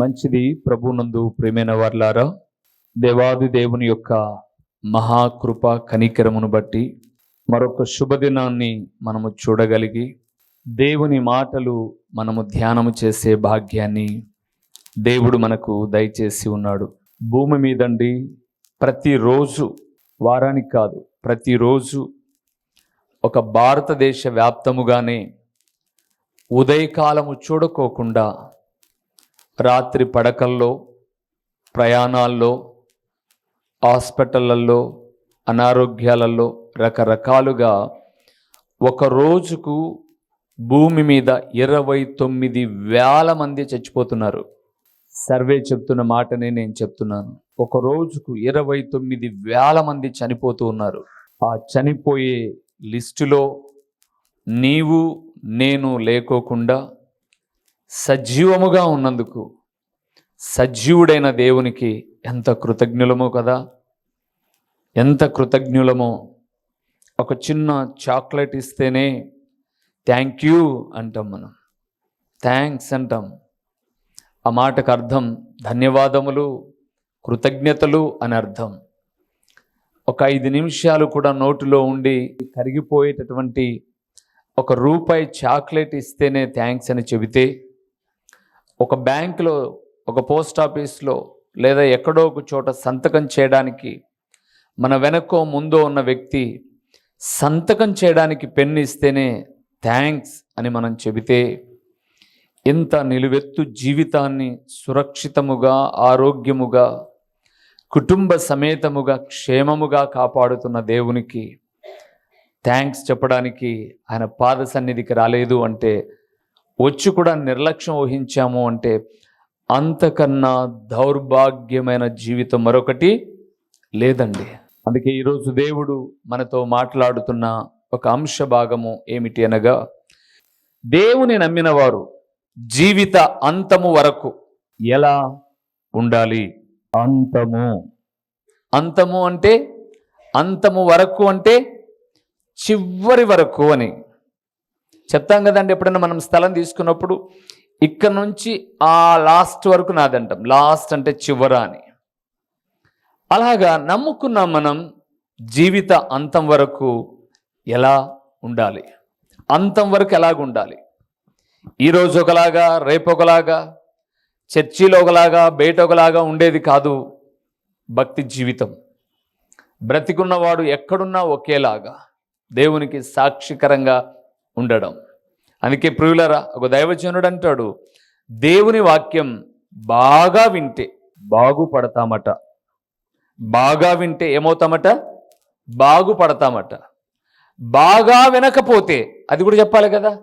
మంచిది ప్రభునందు ప్రేమైన వర్లారా దేవాది దేవుని యొక్క మహాకృప కనికరమును బట్టి మరొక శుభదినాన్ని మనము చూడగలిగి దేవుని మాటలు మనము ధ్యానము చేసే భాగ్యాన్ని దేవుడు మనకు దయచేసి ఉన్నాడు. భూమి మీదండి ప్రతిరోజు వారానికి కాదు ప్రతిరోజు ఒక భారతదేశ వ్యాప్తముగానే ఉదయకాలము చూడకోకుండా రాత్రి పడకల్లో ప్రయాణాల్లో హాస్పిటళ్ళల్లో అనారోగ్యాలలో రకరకాలుగా ఒక రోజుకు భూమి మీద ఇరవై తొమ్మిది వేల మంది చచ్చిపోతున్నారు. సర్వే చెప్తున్న మాటనే నేను చెప్తున్నాను. ఒక రోజుకు ఇరవై తొమ్మిది వేల మంది చనిపోతూ ఉన్నారు. ఆ చనిపోయే లిస్టులో నీవు నేను లేకోకుండా సజీవముగా ఉన్నందుకు సజీవుడైన దేవునికి ఎంత కృతజ్ఞులమో కదా. ఎంత కృతజ్ఞులమో. ఒక చిన్న చాక్లెట్ ఇస్తేనే థ్యాంక్ యూ అంటాం మనం. థ్యాంక్స్ అంటాం. ఆ మాటకు అర్థం ధన్యవాదములు కృతజ్ఞతలు అని అర్థం. ఒక ఐదు నిమిషాలు కూడా నోటిలో ఉండి కరిగిపోయేటటువంటి ఒక రూపాయి చాక్లెట్ ఇస్తేనే థ్యాంక్స్ అని చెబితే ఒక బ్యాంకులో ఒక పోస్ట్ ఆఫీస్లో లేదా ఎక్కడో ఒక చోట సంతకం చేయడానికి మన వెనకో ముందో ఉన్న వ్యక్తి సంతకం చేయడానికి పెన్ను ఇస్తేనే థ్యాంక్స్ అని మనం చెబితే ఇంత నిలువెత్తు జీవితాన్ని సురక్షితముగా ఆరోగ్యముగా కుటుంబ సమేతముగా క్షేమముగా కాపాడుతున్న దేవునికి థ్యాంక్స్ చెప్పడానికి ఆయన పాద సన్నిధికి రాలేదు అంటే వచ్చి కూడా నిర్లక్ష్యం వహించాము అంటే అంతకన్నా దౌర్భాగ్యమైన జీవితం మరొకటి లేదండి. అందుకే ఈరోజు దేవుడు మనతో మాట్లాడుతున్న ఒక అంశ భాగము ఏమిటి అనగా దేవుని నమ్మిన వారు జీవిత అంతము వరకు ఎలా ఉండాలి? అంతము. అంతము అంటే అంతము వరకు అంటే చివరి వరకు అని. చెప్తాం కదండి ఎప్పుడైనా మనం స్థలం తీసుకున్నప్పుడు ఇక్కడ నుంచి ఆ లాస్ట్ వరకు నాదంటాం. లాస్ట్ అంటే చివర అని. అలాగా నమ్ముకున్నాం మనం జీవిత అంతం వరకు ఎలా ఉండాలి? అంతం వరకు ఎలాగ ఉండాలి? ఈరోజు ఒకలాగా రేపు ఒకలాగా చర్చిలో ఒకలాగా బయట ఒకలాగా ఉండేది కాదు భక్తి జీవితం. బ్రతికున్నవాడు ఎక్కడున్నా ఒకేలాగా దేవునికి సాక్షికరంగా ఉండడం. అందుకే ప్రియులరా ఒక దైవజనుడు అంటాడు దేవుని వాక్యం బాగా వింటే బాగుపడతామట. బాగా వింటే ఏమవుతామట? బాగుపడతామట. బాగా వినకపోతే అది కూడా చెప్పాలి కదా.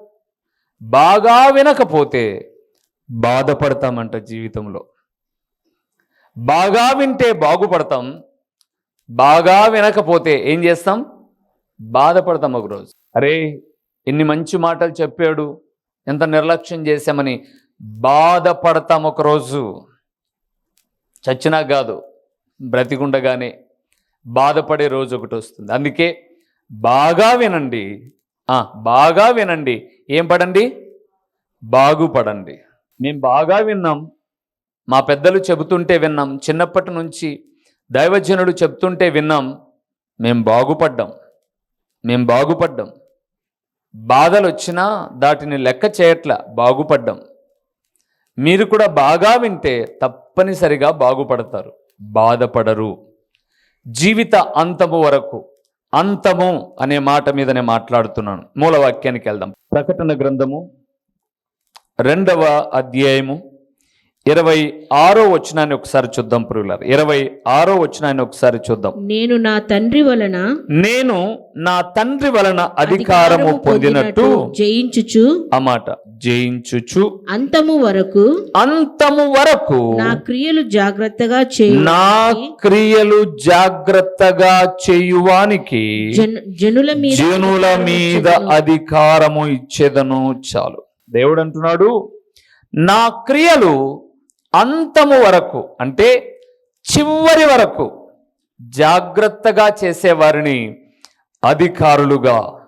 బాగా వినకపోతే బాధపడతామంట జీవితంలో. బాగా వింటే బాగుపడతాం. బాగా వినకపోతే ఏం చేస్తాం? బాధపడతాం ఒకరోజు. అరే ఎన్ని మంచి మాటలు చెప్పాడు ఎంత నిర్లక్ష్యం చేశామని బాధపడతాం ఒకరోజు. చచ్చినా కాదు బ్రతికుండగానే బాధపడే రోజు ఒకటి వస్తుంది. అందుకే బాగా వినండి. బాగా వినండి. ఏం పడండి? బాగుపడండి. మేము బాగా విన్నాం. మా పెద్దలు చెబుతుంటే విన్నాం. చిన్నప్పటి నుంచి దైవజనుడు చెప్తుంటే విన్నాం. మేము బాగుపడ్డాం. మేము బాగుపడ్డాం. బాధలు వచ్చినా దాటిని లెక్క చేయట్ల బాగుపడ్డం. మీరు కూడా బాగా వింటే తప్పనిసరిగా బాగుపడతారు. బాధపడరు. జీవిత అంతము వరకు అంతము అనే మాట మీదనే మాట్లాడుతున్నాను. మూలవాక్యానికి వెళ్దాం. ప్రకటన గ్రంథము రెండవ అధ్యాయము ఇరవై ఆరో వచనాన్ని ఒకసారి చూద్దాం పురుగులారు ఇరవై ఆరో వచనాన్ని ఒకసారి చూద్దాం. నేను నా తండ్రి వలన నేను నా తండ్రి వలన అధికారము పొందినట్టు జయించుచు ఆ మాట జయించుచు అంతము వరకు అంతము వరకు నా క్రియలు జాగ్రత్తగా చేయు నా క్రియలు జాగ్రత్తగా చేయువానికి జన- జనుల మీద జనుల మీద అధికారము ఇచ్చేదను చాలు. దేవుడు అంటున్నాడు నా క్రియలు అంతము వరకు అంటే చివరి వరకు జాగ్రత్తగా చేసేవారిని అధికారులుగా.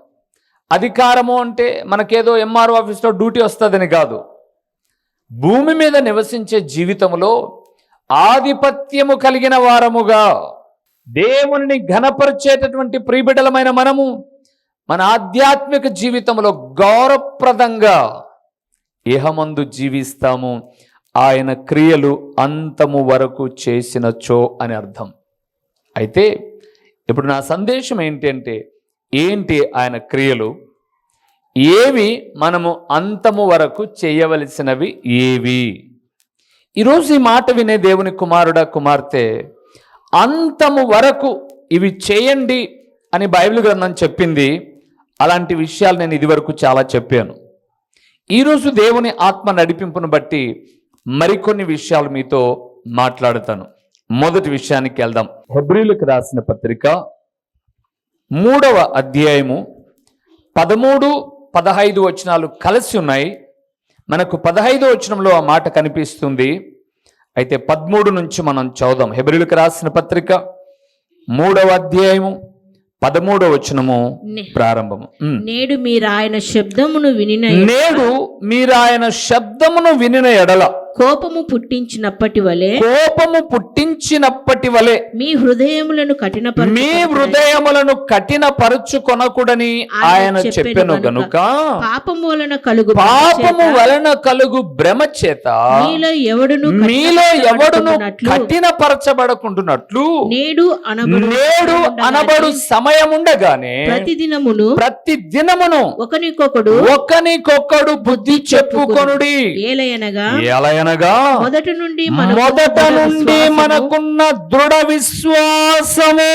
అధికారము అంటే మనకేదో ఎంఆర్ఓ ఆఫీస్లో డ్యూటీ వస్తుందని కాదు. భూమి మీద నివసించే జీవితంలో ఆధిపత్యము కలిగిన వారముగా దేవుని ఘనపరిచేటటువంటి ప్రియబిడలమైన మనము మన ఆధ్యాత్మిక జీవితంలో గౌరవప్రదంగా ఇహమందు జీవిస్తాము. ఆయన క్రియలు అంతము వరకు చేసినచో అని అర్థం. అయితే ఇప్పుడు నా సందేశం ఏంటంటే ఏంటి ఆయన క్రియలు? ఏవి మనము అంతము వరకు చేయవలసినవి ఏవి? ఈరోజు ఈ మాట వినే దేవుని కుమారుడా కుమార్తె అంతము వరకు ఇవి చేయండి అని బైబిల్ గ్రంథం చెప్పింది. అలాంటి విషయాలు నేను ఇదివరకు చాలా చెప్పాను. ఈరోజు దేవుని ఆత్మ నడిపింపును బట్టి మరికొన్ని విషయాలు మీతో మాట్లాడతాను. మొదటి విషయానికి వెళ్దాం. హెబ్రిలకు రాసిన పత్రిక మూడవ అధ్యాయము పదమూడు పదహైదు వచనాలు కలిసి ఉన్నాయి. మనకు పదహైదు వచనంలో ఆ మాట కనిపిస్తుంది. అయితే పదమూడు నుంచి మనం చదుదాం హెబ్రిలకు రాసిన పత్రిక మూడవ అధ్యాయము పదమూడవ వచనము ప్రారంభము. నేడు మీరు ఆయన శబ్దమును వినిన నేడు మీరు ఆయన శబ్దమును వినిన ఎడల కోపము పుట్టించినప్పటి వలె కోపము పుట్టించినప్పటి వలె మీ హృదయములను కఠినపరచు మీ హృదయములను కఠినపరుచుకొనకుడని ఆయన చెప్పెను గనుక. పాపము వలన కలుగు పాపము వలన కలుగు భ్రమ చేత మీలో ఎవడును మీలో ఎవడును కఠినపరచబడకుంటున్నట్లు. నేడు అనబడు నేడు అనబడు సమయముండగానే ప్రతిదినమును ప్రతి దినమును ఒకనికొకడు ఒకనికొకడు బుద్ధి చెప్పుకొనుడి. ఏలయనగా ఎలయనగా మొదటి నుండి మొదట నుండి మనకున్న దృఢ విశ్వాసము.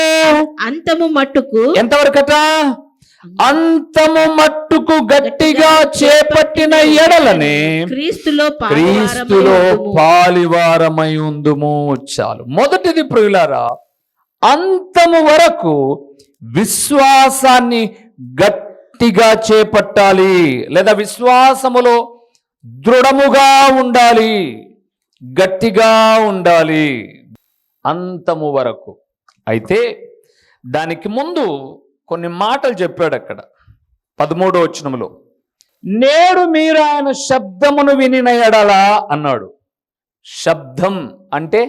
అంతము మట్టుకు ఎంతవరకట? అంతము మట్టుకు గట్టిగా చేపట్టిన ఎడలని క్రీస్తులో క్రీస్తులో పాలివారమై ఉందుము చాలు. మొదటిది ప్రియులారా అంతము వరకు విశ్వాసాన్ని గట్టిగా చేపట్టాలి. లేదా విశ్వాసములో దృఢముగా ఉండాలి గట్టిగా ఉండాలి అంతము వరకు. అయితే దానికి ముందు కొన్ని మాటలు చెప్పాడు అక్కడ పదమూడో వచనంలో నేడు మీరు ఆయన శబ్దమును వినిన ఎడలా అన్నాడు. శబ్దం అంటే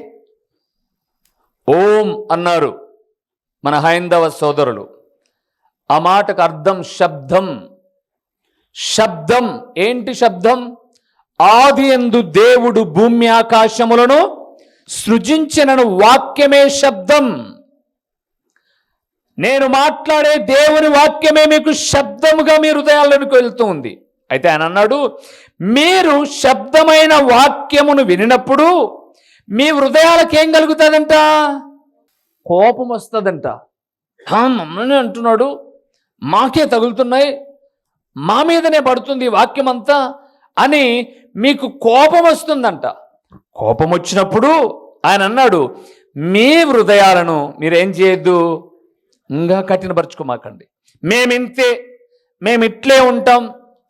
ఓం అన్నారు మన హైందవ సోదరులు. ఆ మాటకు అర్థం శబ్దం. శబ్దం ఏంటి శబ్దం? ఆది ఎందు దేవుడు భూమి ఆకాశములను సృజించినను వాక్యమే శబ్దం. నేను మాట్లాడే దేవుని వాక్యమే మీకు శబ్దముగా మీ హృదయాల్లోనికి వెళ్తూ ఉంది అయితే ఆయన అన్నాడు మీరు శబ్దమైన వాక్యమును వినినప్పుడు మీ హృదయాలకు ఏం కలుగుతుందంట? కోపం వస్తుందంట. మమ్మల్ని అంటున్నాడు మాకే తగులుతున్నాయి మా మీదనే పడుతుంది వాక్యం అంతా అని మీకు కోపం వస్తుందంట. కోపం వచ్చినప్పుడు ఆయన అన్నాడు మీ హృదయాలను మీరేం చేయొద్దు? ఇంకా కఠినపరచుకోమాకండి. మేమింతే మేమిట్లే ఉంటాం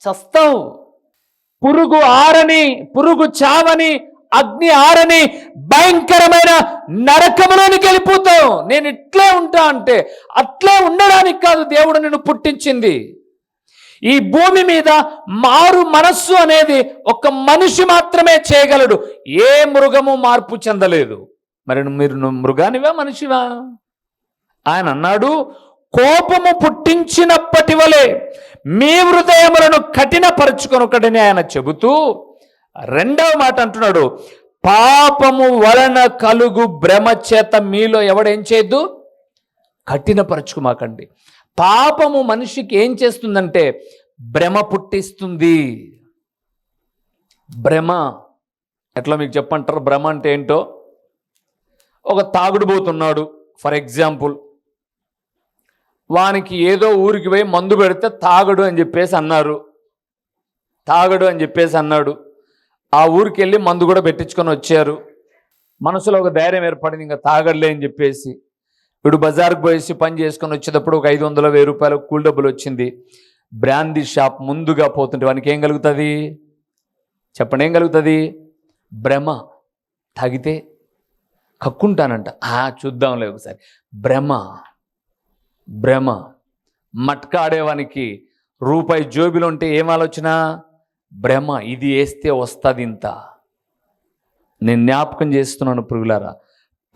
చస్తావు పురుగు ఆరని పురుగు చావని అగ్ని ఆరని భయంకరమైన నరకములోనికి వెళ్ళిపోతావు నేను ఇట్లే ఉంటా అంటే అట్లే ఉండడానికి కాదు దేవుడు నిన్ను పుట్టించింది. ఈ భూమి మీద మారు మనస్సు అనేది ఒక మనిషి మాత్రమే చేయగలడు. ఏ మృగము మార్పు చెందలేదు. మరి మీరు మృగానివా మనిషివా? ఆయన అన్నాడు కోపము పుట్టించినప్పటి వలె మీ హృదయములను కఠినపరుచుకొనొకడని ఆయన చెబుతూ రెండవ మాట అంటున్నాడు పాపము వలన కలుగు భ్రమ చేత మీలో ఎవడేం చేయొద్దు? కఠినపరచుకుమాకండి. పాపము మనిషికి ఏం చేస్తుందంటే భ్రమ పుట్టిస్తుంది. భ్రమ. ఎట్లా మీకు చెప్పంటారు? భ్రమ అంటే ఏంటో? ఒక తాగుడుబోతున్నాడు ఫర్ ఎగ్జాంపుల్. వానికి ఏదో ఊరికి పోయి మందు పెడితే తాగడు అని చెప్పేసి అన్నారు. తాగడు అని చెప్పేసి అన్నాడు. ఆ ఊరికి వెళ్ళి మందు కూడా పెట్టించుకొని వచ్చారు. మనసులో ఒక ధైర్యం ఏర్పడింది ఇంకా తాగడలే అని చెప్పేసి. వీడు బజార్కి పోయేసి పని చేసుకొని వచ్చేటప్పుడు ఒక ఐదు వందల వెయ్యి రూపాయలు కూల్ డబ్బులు వచ్చింది. బ్రాందీ షాప్ ముందుగా పోతుంటే వానికి ఏం కలుగుతుంది? చెప్పండి ఏం కలుగుతుంది? భ్రమ తాగితే కక్కుంటానంట. ఆ చూద్దాంలే ఒకసారి. భ్రమ భ్రమ మట్కాడేవానికి రూపాయి జోబిలో ఉంటే ఏం ఆలోచన? భ్రమ ఇది వేస్తే వస్తుంది ఇంత నేను జ్ఞాపకం చేస్తున్నాను పురుగులారా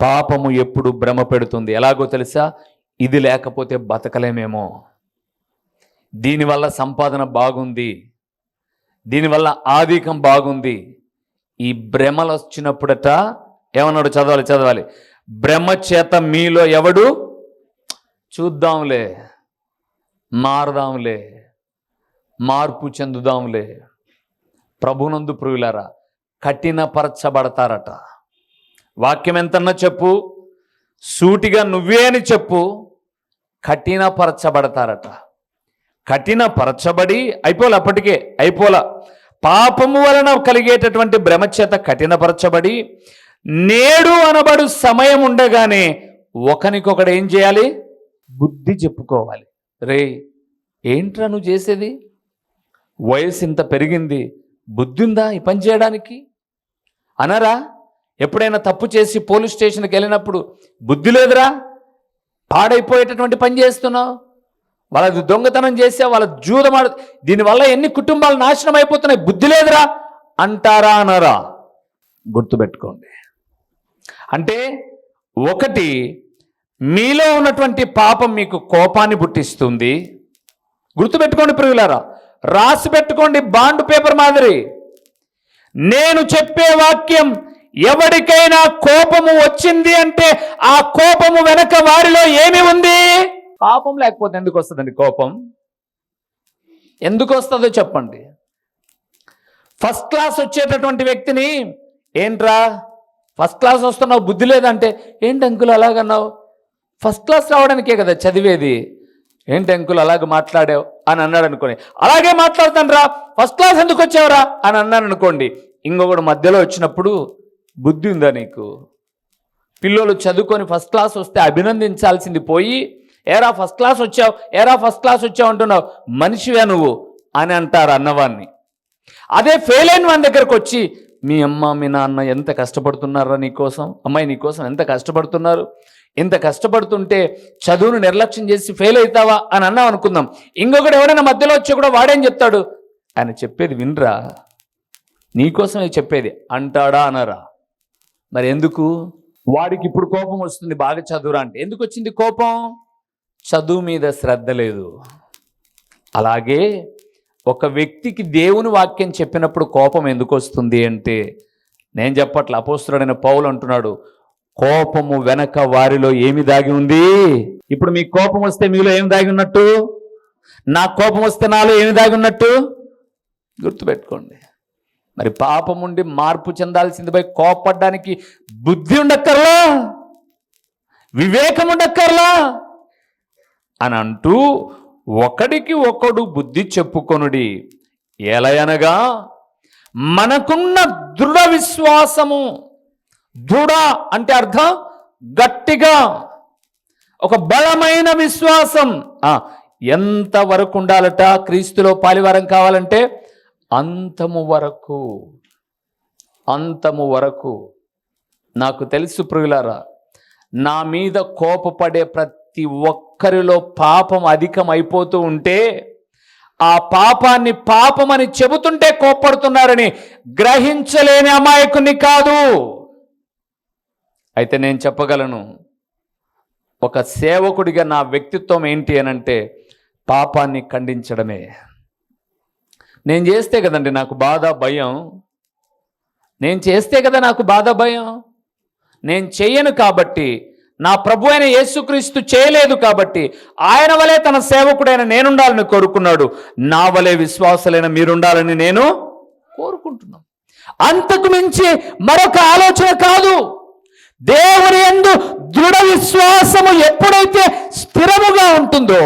పాపము ఎప్పుడు భ్రమ పెడుతుంది. ఎలాగో తెలుసా? ఇది లేకపోతే బతకలేమేమో. దీనివల్ల సంపాదన బాగుంది. దీనివల్ల ఆధికం బాగుంది. ఈ భ్రమలు వచ్చినప్పుడట ఏమన్నాడు? చదవాలి చదవాలి. భ్రమ చేత మీలో ఎవడు? చూద్దాంలే. మారదాంలే. మార్పు చెందుదాంలే. ప్రభునందు ప్రియులారా కఠినపరచబడతారట. వాక్యం ఎంతన్నా చెప్పు. సూటిగా నువ్వే అని చెప్పు. కఠినపరచబడతారట. కఠినపరచబడి అయిపోలే అప్పటికే అయిపోలా. పాపము వలన కలిగేటటువంటి భ్రమచేత కఠినపరచబడి నేడు అనబడు సమయం ఉండగానే ఒకనికొకడు ఏం చేయాలి? బుద్ధి చెప్పుకోవాలి. రే ఏంట్రా నువ్వు చేసేది? వయసు ఇంత పెరిగింది. బుద్ధి ఉందా ఈ పని చేయడానికి? అనరా? ఎప్పుడైనా తప్పు చేసి పోలీస్ స్టేషన్కి వెళ్ళినప్పుడు బుద్ధి లేదురా? పాడైపోయేటటువంటి పని చేస్తున్నావు? వాళ్ళది దొంగతనం చేసే వాళ్ళ జూదమాడు దీనివల్ల ఎన్ని కుటుంబాలు నాశనం అయిపోతున్నాయి? బుద్ధి లేదురా? అంటారా అనరా? గుర్తుపెట్టుకోండి. అంటే ఒకటి మీలో ఉన్నటువంటి పాపం మీకు కోపాన్ని పుట్టిస్తుంది. గుర్తుపెట్టుకోండి ప్రియులారా. రాసి పెట్టుకోండి బాండ్ పేపర్ మాదిరి. నేను చెప్పే వాక్యం ఎవరికైనా కోపము వచ్చింది అంటే ఆ కోపము వెనక వారిలో ఏమి ఉంది? పాపం లేకపోతే ఎందుకు వస్తుందండి కోపం? ఎందుకు వస్తుందో చెప్పండి. ఫస్ట్ క్లాస్ వచ్చేటటువంటి వ్యక్తిని ఏంట్రా? ఫస్ట్ క్లాస్ వస్తున్నావు బుద్ధి లేదంటే ఏంటి అంకుల్ అలాగన్నావు? ఫస్ట్ క్లాస్ రావడానికే కదా చదివేది. ఏంటి అంకుల్ అలాగ మాట్లాడావు అని అన్నాడు అనుకోండి. అలాగే మాట్లాడతాను రా ఫస్ట్ క్లాస్ ఎందుకు వచ్చావురా అని అన్నాను అనుకోండి. ఇంకొకడు మధ్యలో వచ్చినప్పుడు బుద్ధి ఉందా నీకు? పిల్లలు చదువుకొని ఫస్ట్ క్లాస్ వస్తే అభినందించాల్సింది పోయి ఏరా ఫస్ట్ క్లాస్ వచ్చావు? ఏరా ఫస్ట్ క్లాస్ వచ్చావు? అంటున్నావు. మనిషివే నువ్వు అని అంటారు అన్నవాన్ని అదే ఫెయిల్ అయిన వాని దగ్గరకు వచ్చి మీ అమ్మ మీ నాన్న ఎంత కష్టపడుతున్నారా నీకోసం అమ్మాయి నీకోసం ఎంత కష్టపడుతున్నారు? ఇంత కష్టపడుతుంటే చదువును నిర్లక్ష్యం చేసి ఫెయిల్ అవుతావా? అని అన్నాం అనుకుందాం. ఇంకొకటి ఎవరైనా మధ్యలో వచ్చి కూడా వాడేం చెప్తాడు. ఆయన చెప్పేది వినరా? నీకోసమే చెప్పేది. అంటాడా అనరా? మరి ఎందుకు? వాడికి ఇప్పుడు కోపం వస్తుంది బాగా చదువురా అంటే. ఎందుకు వచ్చింది కోపం? చదువు మీద శ్రద్ధ లేదు. అలాగే ఒక వ్యక్తికి దేవుని వాక్యం చెప్పినప్పుడు కోపం ఎందుకు వస్తుంది అంటే నేను చెప్పట్ల అపోస్తుడైన పౌలు అంటున్నాడు కోపము వెనక వారిలో ఏమి దాగి ఉంది? ఇప్పుడు మీ కోపం వస్తే మీలో ఏమి దాగి ఉన్నట్టు? నా కోపం వస్తే నాలో ఏమి దాగి ఉన్నట్టు? గుర్తుపెట్టుకోండి. మరి పాపం ఉండి మార్పు చెందాల్సింది కోపడ్డానికి బుద్ధి ఉండక్కర్లా? వివేకం ఉండక్కర్లా? అని అంటూ ఒకడికి ఒకడు బుద్ధి చెప్పుకొనుడి. ఎలయనగా మనకున్న దృఢ విశ్వాసము దృఢ అంటే అర్థం గట్టిగా ఒక బలమైన విశ్వాసం. ఎంతవరకు ఎంత వరకు ఉండాలట క్రీస్తులో పాలివారం కావాలంటే అంతము వరకు అంతము వరకు నాకు తెలుసు ప్రియులారా నా మీద కోపపడే ప్రతి ఒక్కరిలో పాపం అధికం అయిపోతూ ఉంటే ఆ పాపాన్ని పాపమని చెబుతుంటే కోప్పడుతున్నారని గ్రహించలేని అమాయకుని కాదు. అయితే నేను చెప్పగలను ఒక సేవకుడిగా నా వ్యక్తిత్వం ఏంటి అనంటే పాపాన్ని ఖండించడమే. నేను చేస్తే కదండి నాకు బాధ భయం. నేను చేస్తే కదా నాకు బాధ భయం. నేను చెయ్యను కాబట్టి నా ప్రభు అయిన యేసుక్రీస్తు చేయలేదు కాబట్టి ఆయన వలె తన సేవకుడైన నేనుండాలని కోరుకున్నాడు. నా వలె విశ్వాసులైన మీరుండాలని నేను కోరుకుంటున్నాను అంతకు మించి మరొక ఆలోచన కాదు. దేవుని యందు దృఢ విశ్వాసము ఎప్పుడైతే స్థిరముగా ఉంటుందో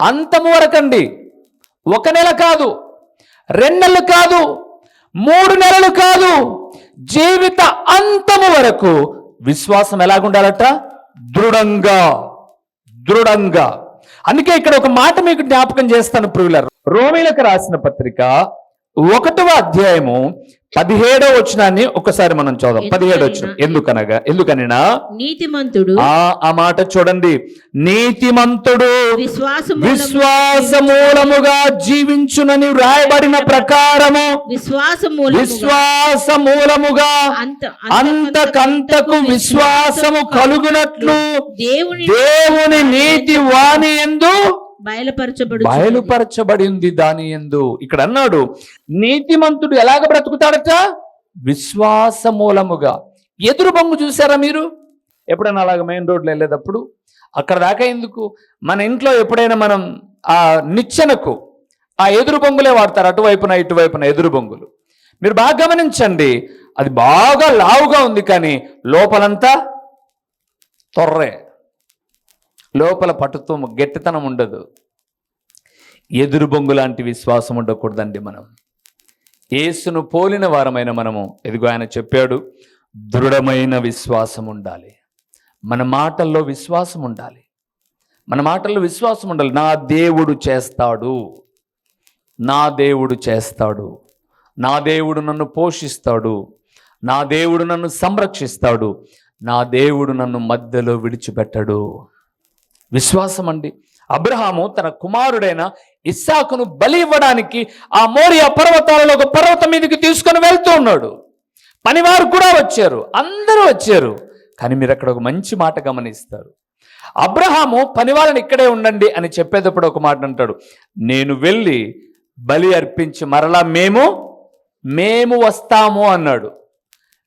అంతము వరకండి. ఒక నెల కాదు. రెండు నెలలు కాదు మూడు నెలలు కాదు జీవిత అంతము వరకు విశ్వాసం ఎలాగుండాలట? దృఢంగా దృఢంగా. అందుకే ఇక్కడ ఒక మాట మీకు జ్ఞాపకం చేస్తాను ప్రియులర్. రోమిలకు రాసిన పత్రిక ఒకటవ అధ్యాయము పదిహేడో వచనాన్ని ఒకసారి మనం చూద్దాం పదిహేడో వచనం ఎందుకనగా? ఎందుకనినా? నీతిమంతుడు ఆ ఆ మాట చూడండి. నీతిమంతుడు విశ్వాసము విశ్వాస మూలముగా జీవించునని వ్రాయబడిన ప్రకారము విశ్వాస మూలముగా అంత అంతకంతకు విశ్వాసము కలుగునట్లు దేవుని దేవుని నీతి వాణి ఎందు బయలుపరచబడి బయలుపరచబడింది దాని ఎందు. ఇక్కడ అన్నాడు నీతిమంతుడు ఎలాగ బ్రతుకుతాడట? విశ్వాస మూలముగా. ఎదురు బొంగు చూసారా మీరు? ఎప్పుడైనా అలాగ మెయిన్ రోడ్లో వెళ్ళేటప్పుడు? అక్కడ దాకా ఎందుకు? మన ఇంట్లో ఎప్పుడైనా మనం ఆ నిచ్చెనకు ఆ ఎదురు బొంగులే వాడతారు అటువైపున ఇటువైపున ఎదురు బొంగులు. మీరు బాగా గమనించండి అది బాగా లావుగా ఉంది కానీ లోపలంతా తొర్రే. లోపల పట్టుతో గట్టితనం ఉండదు. ఎదురు బొంగు లాంటి విశ్వాసం ఉండకూడదండి మనం. యేసును పోలిన వారమైన మనము ఎదుగు ఆయన చెప్పాడు దృఢమైన విశ్వాసం ఉండాలి. మన మాటల్లో విశ్వాసం ఉండాలి. మన మాటల్లో విశ్వాసం ఉండాలి. నా దేవుడు చేస్తాడు. నా దేవుడు చేస్తాడు. నా దేవుడు నన్ను పోషిస్తాడు. నా దేవుడు నన్ను సంరక్షిస్తాడు. నా దేవుడు నన్ను మధ్యలో విడిచిపెట్టడు. విశ్వాసం అండి అబ్రహాము తన కుమారుడైన ఇస్సాకును బలి ఇవ్వడానికి ఆ మోరియా పర్వతాలలో ఒక పర్వతం మీదకి తీసుకొని వెళ్తూ ఉన్నాడు. పనివారు కూడా వచ్చారు అందరూ వచ్చారు కానీ మీరు అక్కడ ఒక మంచి మాట గమనిస్తారు. అబ్రహాము పనివాళ్ళని ఇక్కడే ఉండండి అని చెప్పేటప్పుడు ఒక మాట అంటాడు నేను వెళ్ళి బలి అర్పించి మరలా మేము మేము వస్తాము అన్నాడు.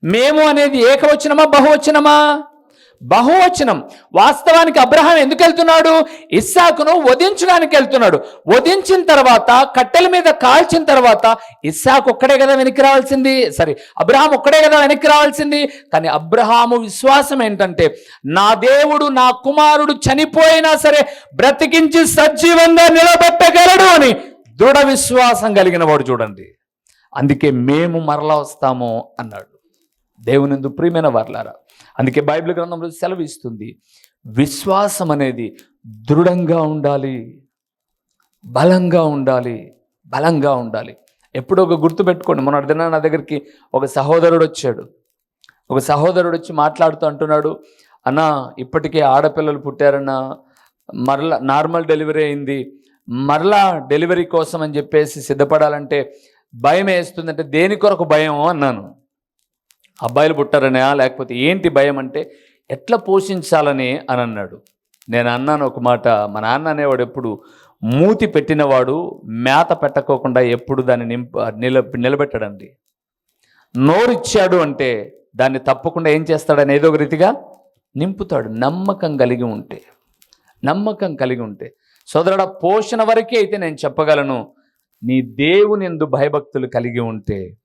మేము అనేది ఏకవచనమా బహువచనమా? బహువచనం. వాస్తవానికి అబ్రహాం ఎందుకు వెళ్తున్నాడు? ఇస్సాకును వధించడానికి వెళ్తున్నాడు. వధించిన తర్వాత కట్టెల మీద కాల్చిన తర్వాత ఇస్సాకు ఒక్కడే కదా వెనక్కి రావాల్సింది? సరే అబ్రహాం ఒక్కడే కదా వెనక్కి రావాల్సింది? కానీ అబ్రహాము విశ్వాసం ఏంటంటే నా దేవుడు నా కుమారుడు చనిపోయినా సరే బ్రతికించి సజీవంగా నిలబెట్టగలడు అని దృఢ విశ్వాసం కలిగిన వాడు చూడండి. అందుకే మేము మరలా వస్తాము అన్నాడు. దేవునిందు ప్రియమైన వర్లారా అందుకే బైబిల్ గ్రంథంలో సెలవు ఇస్తుంది. విశ్వాసం అనేది దృఢంగా ఉండాలి బలంగా ఉండాలి బలంగా ఉండాలి. ఎప్పుడో ఒక గుర్తు పెట్టుకోండి. మొన్న దిన నా దగ్గరికి ఒక సహోదరుడు వచ్చాడు. ఒక సహోదరుడు వచ్చి మాట్లాడుతూ అంటున్నాడు అన్న ఇప్పటికే ఆడపిల్లలు పుట్టారన్న మరలా నార్మల్ డెలివరీ అయింది మరలా డెలివరీ కోసం అని చెప్పేసి సిద్ధపడాలంటే భయం వేస్తుందంటే దేని కొరకు భయం అన్నాను. అబ్బాయిలు పుట్టారనే లేకపోతే ఏంటి భయం అంటే ఎట్లా పోషించాలని అని అన్నాడు. నేను అన్నాను ఒక మాట మా నాన్న అనేవాడు ఎప్పుడు మూతి పెట్టినవాడు మేత పెట్టకోకుండా ఎప్పుడు దాన్ని నింప నిల నిలబెట్టడండి. నోరిచ్చాడు అంటే దాన్ని తప్పకుండా ఏం చేస్తాడని ఏదో ఒక రీతిగా నింపుతాడు నమ్మకం కలిగి ఉంటే. నమ్మకం కలిగి ఉంటే. సోదరుడ పోషణ వరకే అయితే నేను చెప్పగలను. నీ దేవుని ఎందు భయభక్తులు కలిగి ఉంటే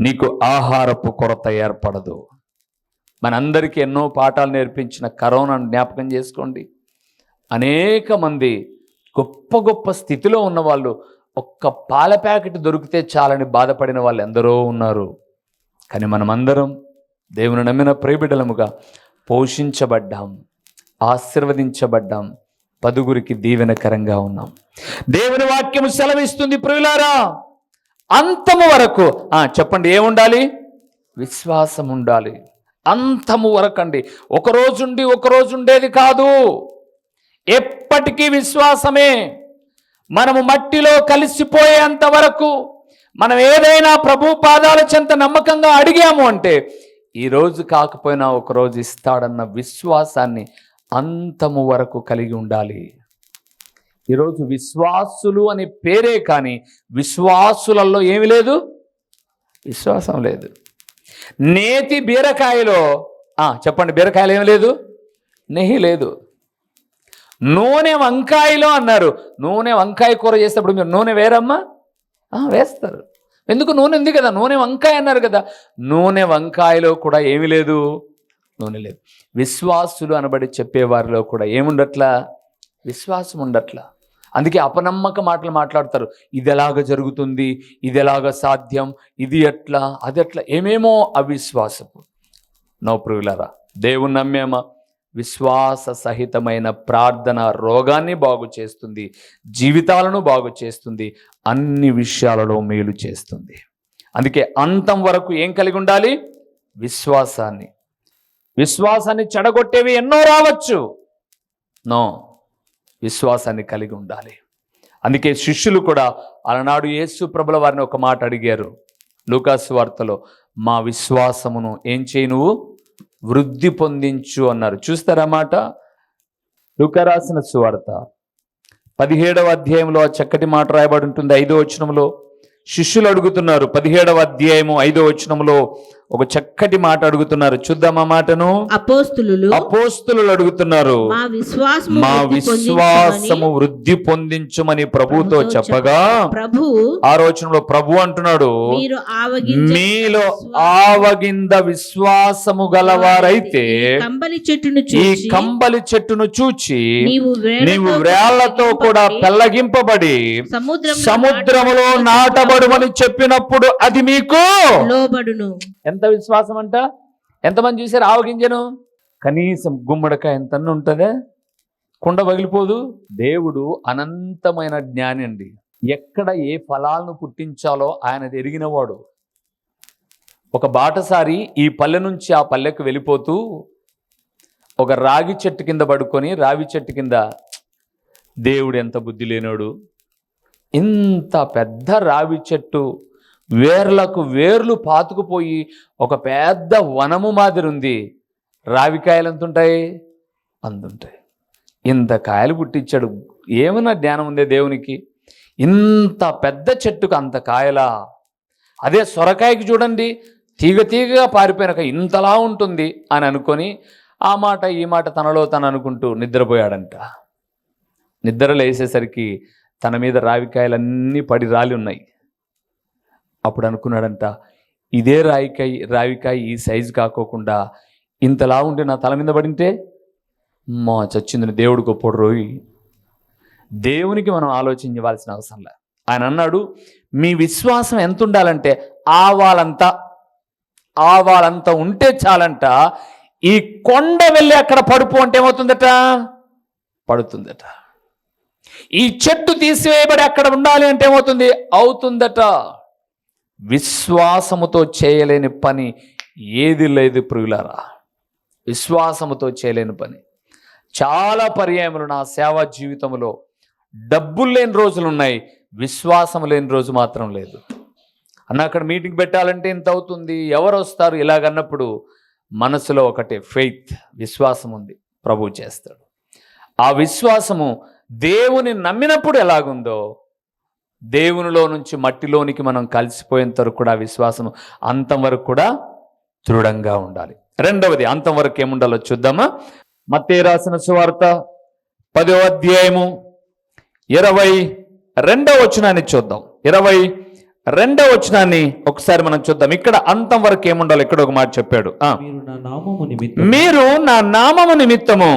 నీకు ఆహారపు కొరత ఏర్పడదు. మనందరికీ ఎన్నో పాఠాలు నేర్పించిన కరోనాను జ్ఞాపకం చేసుకోండి. అనేక మంది గొప్ప గొప్ప స్థితిలో ఉన్న వాళ్ళు ఒక్క పాల ప్యాకెట్ దొరికితే చాలని బాధపడిన వాళ్ళు ఎందరో ఉన్నారు. కానీ మనమందరం దేవుని నమ్మిన ప్రేబిడలముగా పోషించబడ్డాం ఆశీర్వదించబడ్డాం పదుగురికి దీవెనకరంగా ఉన్నాం. దేవుని వాక్యము సెలవిస్తుంది ప్రియులారా. అంతము వరకు. చెప్పండి ఏముండాలి? విశ్వాసం ఉండాలి అంతము వరకు అండి ఒక రోజుండి రోజు ఉండేది కాదు. ఎప్పటికీ విశ్వాసమే. మనము మట్టిలో కలిసిపోయేంత వరకు మనం ఏదైనా ప్రభు పాదాల చెంత నమ్మకంగా అడిగాము అంటే ఈ రోజు కాకపోయినా ఒక రోజు ఇస్తాడన్న విశ్వాసాన్ని అంతము వరకు కలిగి ఉండాలి. ఈరోజు విశ్వాసులు అనే పేరే కానీ విశ్వాసులలో ఏమి లేదు? విశ్వాసం లేదు. నేతి బీరకాయలో చెప్పండి బీరకాయలు ఏమి లేదు? నెహి లేదు. నూనె వంకాయలో అన్నారు. నూనె వంకాయ కూర చేసేటప్పుడు మీరు నూనె వేరమ్మా? వేస్తారు. ఎందుకు నూనె ఉంది కదా నూనె వంకాయ అన్నారు కదా. నూనె వంకాయలో కూడా ఏమీ లేదు? నూనె లేదు. విశ్వాసులు అనబడి చెప్పేవారిలో కూడా ఏముండట్లా? విశ్వాసం ఉండట్లా. అందుకే అపనమ్మక మాటలు మాట్లాడతారు. ఇది ఎలాగ జరుగుతుంది? ఇది ఎలాగ సాధ్యం? ఇది ఎట్లా? అది ఎట్లా? ఏమేమో అవిశ్వాసపు. నో ప్రియులరా దేవుని నమ్మేమా? విశ్వాస సహితమైన ప్రార్థన రోగాన్ని బాగు చేస్తుంది. జీవితాలను బాగు చేస్తుంది. అన్ని విషయాలలో మేలు చేస్తుంది. అందుకే అంతం వరకు ఏం కలిగి ఉండాలి? విశ్వాసాన్ని. విశ్వాసాన్ని చెడగొట్టేవి ఎన్నో రావచ్చు. నో. విశ్వాసాన్ని కలిగి ఉండాలి. అందుకే శిష్యులు కూడా అలనాడు యేసు ప్రభుల వారిని ఒక మాట అడిగారు. లూకాసు వార్తలో మా విశ్వాసమును ఏం చేయి నువ్వు? వృద్ధి పొందించు అన్నారు. చూస్తారా మాట? లూకా రాసిన సువార్త. పదిహేడవ అధ్యాయంలో ఆ చక్కటి మాట రాయబడి ఉంటుంది. ఐదో వచనంలో శిష్యులు అడుగుతున్నారు పదిహేడవ అధ్యాయము ఐదో వచనంలో ఒక చక్కటి మాట అడుగుతున్నారు. చూద్దాం ఆ మాటను. అపోస్తులు అపోస్తులు అడుగుతున్నారు. మా విశ్వాసము వృద్ధి పొందించుమని ప్రభుతో చెప్పగా ప్రభు ఆ రోజులో ప్రభు అంటున్నాడు మీలో ఆవగింద విశ్వాసము గలవారైతే కంబలి చెట్టును ఈ కంబలి చెట్టును చూచి నీవు వ్రేళ్ళతో కూడా పెల్లగింపబడి సముద్రం సముద్రములో నాటబడుమని చెప్పినప్పుడు అది మీకు లోబడును. ఎంత విశ్వాసం అంట ఎంతమంది చూసారు ఆవగింజను కనీసం గుమ్మడికాయ ఎంత ఉంటుందే? కుండ పగిలిపోదు? దేవుడు అనంతమైన జ్ఞాని అండి. ఎక్కడ ఏ ఫలాలను పుట్టించాలో ఆయన ఎరిగినవాడు. ఒక బాటసారి ఈ పల్లె నుంచి ఆ పల్లెకు వెళ్ళిపోతూ ఒక రాగి చెట్టు కింద పడుకొని రావి చెట్టు కింద దేవుడు ఎంత బుద్ధి లేనోడు. ఇంత పెద్ద రావి చెట్టు వేర్లకు వేర్లు పాతుకుపోయి ఒక పెద్ద వనము మాదిరి ఉంది రావికాయలు ఎంత ఉంటాయి అందుంటాయి. ఇంత కాయలు పుట్టించాడు. ఏమైనా జ్ఞానం ఉందే దేవునికి? ఇంత పెద్ద చెట్టుకు అంత కాయలా? అదే సొరకాయకి చూడండి. తీగ తీగగా పారిపోయినాక ఇంతలా ఉంటుంది అని అనుకొని ఆ మాట ఈ మాట తనలో తను అనుకుంటూ నిద్రపోయాడంట. నిద్ర లేసేసరికి తన మీద రావికాయలన్నీ పడి రాలి ఉన్నాయి. అప్పుడు అనుకున్నాడంట ఇదే రాయికాయ రావికాయ ఈ సైజు కాకోకుండా ఇంతలా ఉంటే నా తల మీద పడింటే మా చచ్చిందని దేవుడు గొప్పడు రోయి దేవునికి మనం ఆలోచించవలసిన అవసరం లే. ఆయన అన్నాడు మీ విశ్వాసం ఎంత ఉండాలంటే ఆవాలంతా ఆవాలంతా ఉంటే చాలంట ఈ కొండ వెళ్ళి అక్కడ పడుపు అంటే ఏమవుతుందట? పడుతుందట. ఈ చెట్టు తీసివేయబడి అక్కడ ఉండాలి అంటే ఏమవుతుంది? అవుతుందట. విశ్వాసముతో చేయలేని పని ఏది లేదు ప్రియులారా. విశ్వాసముతో చేయలేని పని. చాలా పర్యాయములు నా సేవా జీవితంలో డబ్బులు లేని రోజులు ఉన్నాయి విశ్వాసం లేని రోజు మాత్రం లేదు. అన్న అక్కడ మీటింగ్ పెట్టాలంటే ఇంత అవుతుంది ఎవరు వస్తారు? ఇలాగన్నప్పుడు మనసులో ఒకటే ఫెయిత్ విశ్వాసం ఉంది ప్రభు చేస్తాడు. ఆ విశ్వాసము దేవుని నమ్మినప్పుడు ఎలాగుందో దేవునిలో నుంచి మట్టిలోనికి మనం కలిసిపోయేంత వరకు కూడా ఆ విశ్వాసం అంతం వరకు కూడా దృఢంగా ఉండాలి. రెండవది అంతం వరకు ఏముండాలో చూద్దామా? మత్తే రాసిన సువార్త పదో అధ్యాయము ఇరవై రెండవ వచనాన్ని చూద్దాం. ఇరవై రెండవ వచనాన్ని ఒకసారి మనం చూద్దాం. ఇక్కడ అంతం వరకు ఏముండాలో ఇక్కడ ఒక మాట చెప్పాడు. మీరు నా నామము నిమిత్తము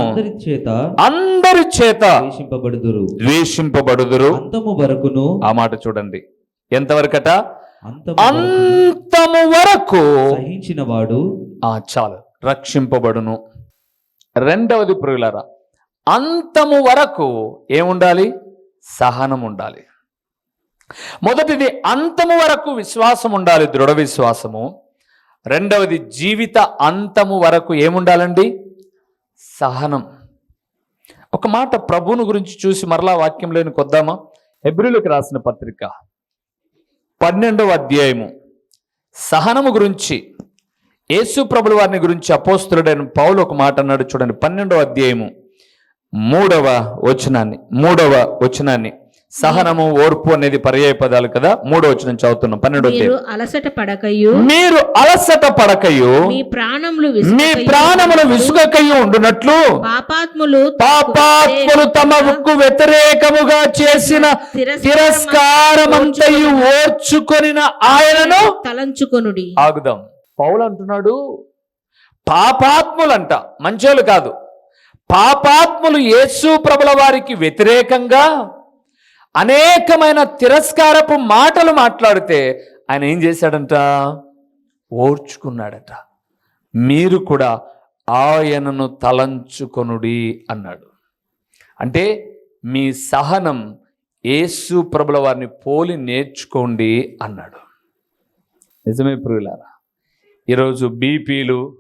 అందరి చేత ద్వేషింపబడుదురు. ద్వేషింపబడుదురు. అంతము వరకును ఆ మాట చూడండి. ఎంతవరకట? అంతము వరకు సహించిన వాడు ఆ చాలు. రక్షింపబడును. రెండవది ప్రియులరా అంతము వరకు ఏముండాలి? సహనం ఉండాలి మొదటిది అంతము వరకు విశ్వాసం ఉండాలి దృఢ విశ్వాసము. రెండవది జీవిత అంతము వరకు ఏముండాలండి? సహనం. ఒక మాట ప్రభువుని గురించి చూసి మరలా వాక్యంలోని కొద్దామా? హెబ్రిలకు రాసిన పత్రిక పన్నెండవ అధ్యాయము. సహనము గురించి యేసు ప్రభుల వారిని గురించి అపోస్తుడైన పౌలు ఒక మాట అన్నాడు చూడండి పన్నెండవ అధ్యాయము మూడవ వచనాన్ని మూడవ వచనాన్ని. సహనము ఓర్పు అనేది పర్యాయ పదాలు కదా? మూడవ వచనం చదువుతున్నాం మీరు అధ్యాయం. అలసట పడకయు. మీరు అలసట పడకయు. మీ ప్రాణములు మీ ప్రాణములు విసుగకయ్యి ఉండునట్లు. పాపాత్ములు పాపాత్ములు తమకు వ్యతిరేకముగా చేసిన తిరస్కారమంతయు ఓర్చుకొనిన ఆయనను తలంచుకొనుడి. ఆగుదాం. పౌలు అంటున్నాడు పాపాత్ములంట మంచోళ్ళు కాదు. పాపాత్ములు యేసు ప్రభుల వారికి వ్యతిరేకంగా అనేకమైన తిరస్కారపు మాటలు మాట్లాడితే ఆయన ఏం చేశాడంట? ఓర్చుకున్నాడట. మీరు కూడా ఆయనను తలంచుకొనుడి అన్నాడు. అంటే మీ సహనం యేసు ప్రభుల వారిని పోలి నేర్చుకోండి అన్నాడు. నిజమే ప్రియులారా ఈరోజు బీపీలు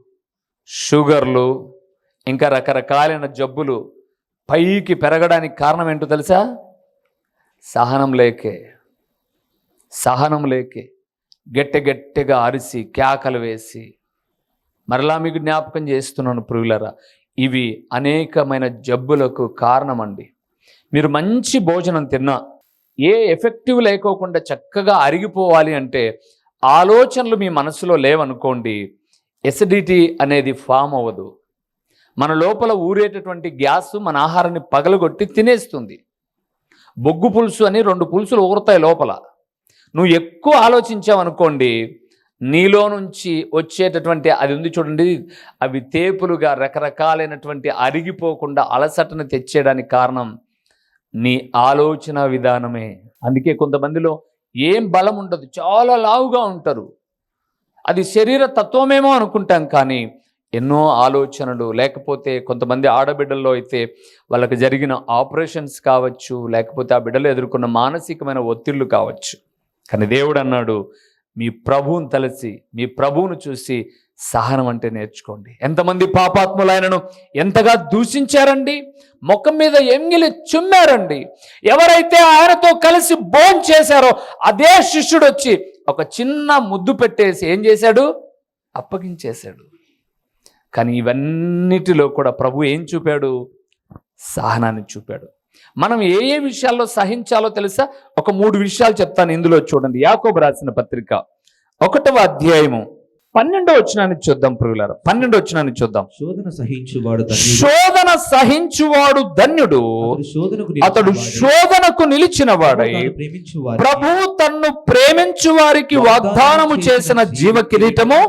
షుగర్లు ఇంకా రకరకాలైన జబ్బులు పైకి పెరగడానికి కారణం ఏంటో తెలుసా? సహనం లేకే సహనం లేకే గట్టి గట్టిగా అరిసి కేకలు వేసి మరలా మీకు జ్ఞాపకం చేస్తున్నాను పురుగులరా ఇవి అనేకమైన జబ్బులకు కారణమండి. మీరు మంచి భోజనం తిన్నా ఏ ఎఫెక్టివ్ లేకోకుండా చక్కగా అరిగిపోవాలి అంటే ఆలోచనలు మీ మనసులో లేవనుకోండి ఎసిడిటీ అనేది ఫామ్ అవ్వదు. మన లోపల ఊరేటటువంటి గ్యాస్ మన ఆహారాన్ని పగలగొట్టి తినేస్తుంది. బొగ్గు పులుసు అని రెండు పులుసులు ఊరుతాయి లోపల. నువ్వు ఎక్కువ ఆలోచించావనుకోండి నీలో నుంచి వచ్చేటటువంటి అది ఉంది చూడండి అవి తేపులుగా రకరకాలైనటువంటి అరిగిపోకుండా అలసటను తెచ్చేయడానికి కారణం నీ ఆలోచన విధానమే. అందుకే కొంతమందిలో ఏం బలం ఉండదు చాలా లావుగా ఉంటారు. అది శరీర తత్వమేమో అనుకుంటాం కానీ ఎన్నో ఆలోచనలు లేకపోతే కొంతమంది ఆడబిడ్డల్లో అయితే వాళ్ళకి జరిగిన ఆపరేషన్స్ కావచ్చు లేకపోతే ఆ బిడ్డలు ఎదుర్కొన్న మానసికమైన ఒత్తిళ్ళు కావచ్చు. కానీ దేవుడు అన్నాడు మీ ప్రభువును తలసి మీ ప్రభువును చూసి సహనం అంటే నేర్చుకోండి. ఎంతమంది పాపాత్ములు ఆయనను ఎంతగా దూషించారండి? ముఖం మీద ఎంగిలి చుమ్మారండి. ఎవరైతే ఆయనతో కలిసి బోన్ చేశారో అదే శిష్యుడు వచ్చి ఒక చిన్న ముద్దు పెట్టేసి ఏం చేశాడు? అప్పగించేశాడు. కానీ ఇవన్నిటిలో కూడా ప్రభు ఏం చూపాడు? సహనాన్ని చూపాడు. మనం ఏ ఏ విషయాల్లో సహించాలో తెలుసా? ఒక మూడు విషయాలు చెప్తాను ఇందులో చూడండి. యాకోబు రాసిన పత్రిక ఒకటవ అధ్యాయము పన్నెండో వచ్చినాన్ని చూద్దాం ప్రియులారా. పన్నెండో వచ్చినాన్ని చూద్దాం. శోధన సహించువాడు ధన్యుడు. శోధన సహించువాడు ధన్యుడు. అతడు శోధనకు నిలిచిన వాడై ప్రభు తన్ను ప్రేమించు వారికి వాగ్దానము చేసిన జీవ కిరీటము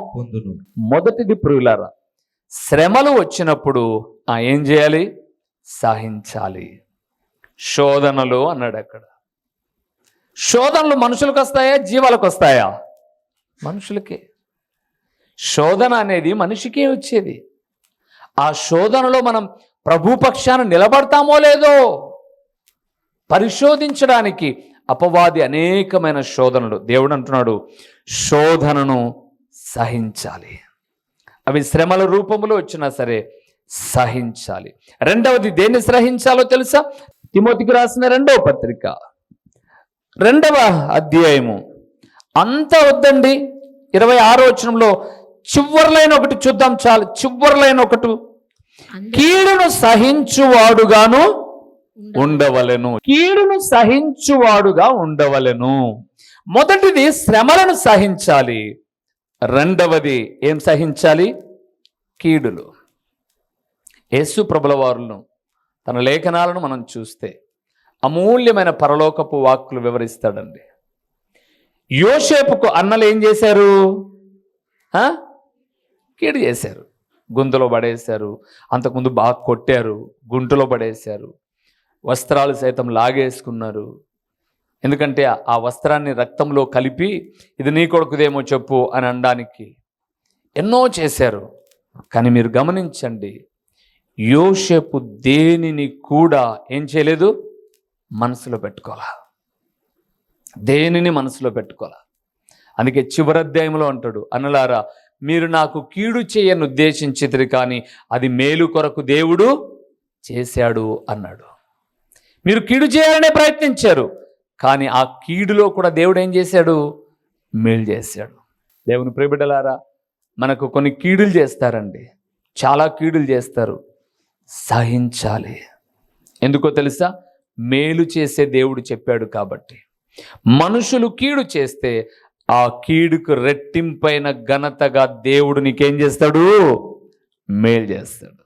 మొదటిది ప్రియులారా. శ్రమలు వచ్చినప్పుడు ఆ ఏం చేయాలి? సహించాలి. శోధనలు అన్నాడు అక్కడ. శోధనలు మనుషులకు వస్తాయా? జీవాలకు వస్తాయా? మనుషులకే. శోధన అనేది మనిషికే వచ్చేది. ఆ శోధనలో మనం ప్రభుపక్షాన నిలబడతామో లేదో పరిశోధించడానికి అపవాది అనేకమైన శోధనలు. దేవుడు అంటున్నాడు శోధనను సహించాలి. అవి శ్రమల రూపంలో వచ్చినా సరే సహించాలి. రెండవది దేన్ని సహించాలో తెలుసా? తిమోతికి రాసిన రెండవ పత్రిక. రెండవ అధ్యాయము. అంత వద్దండి. ఇరవై ఆరో వచనంలో చివరిలైన ఒకటి చూద్దాం చాలు. చివరిలైన ఒకటి. కీడును సహించువాడుగాను ఉండ- ఉండవలెను. కీడును సహించువాడుగా ఉండవలెను. మొదటిది శ్రమలను సహించాలి. రెండవది ఏం సహించాలి? కీడులు. యేసు ప్రభుల వారులను తన లేఖనాలను మనం చూస్తే అమూల్యమైన పరలోకపు వాక్కులు వివరిస్తాడండి. యోసేపుకు అన్నలు ఏం చేశారు? కీడు చేశారు. గుంతలో పడేశారు. అంతకుముందు బాగా కొట్టారు. గుంటలో పడేశారు. వస్త్రాలు సైతం లాగేసుకున్నారు. ఎందుకంటే ఆ- వస్త్రాన్ని రక్తంలో కలిపి ఇది నీ కొడుకుదేమో చెప్పు అని అనడానికి ఎన్నో చేశారు. కానీ మీరు గమనించండి యోషపు దేనిని కూడా ఏం చేయలేదు? మనసులో పెట్టుకోవాలా? దేనిని మనసులో పెట్టుకోవాలా? అందుకే చివరి అధ్యాయంలో అంటాడు అన్నలారా మీరు నాకు కీడు చేయను ఉద్దేశించితిరి కానీ అది మేలు కొరకు దేవుడు చేశాడు అన్నాడు. మీరు కీడు చేయాలనే ప్రయత్నించారు కానీ ఆ కీడులో కూడా దేవుడు ఏం చేశాడు? మేలు చేశాడు. దేవుని ప్రిబిడలారా మనకు కొన్ని కీడులు చేస్తారండి. చాలా కీడులు చేస్తారు. సహించాలి. ఎందుకో తెలుసా? మేలు చేసే దేవుడు చెప్పాడు కాబట్టి. మనుషులు కీడు చేస్తే ఆ కీడుకు రెట్టింపైన ఘనతగా దేవుడు నీకేం చేస్తాడు? మేలు చేస్తాడు.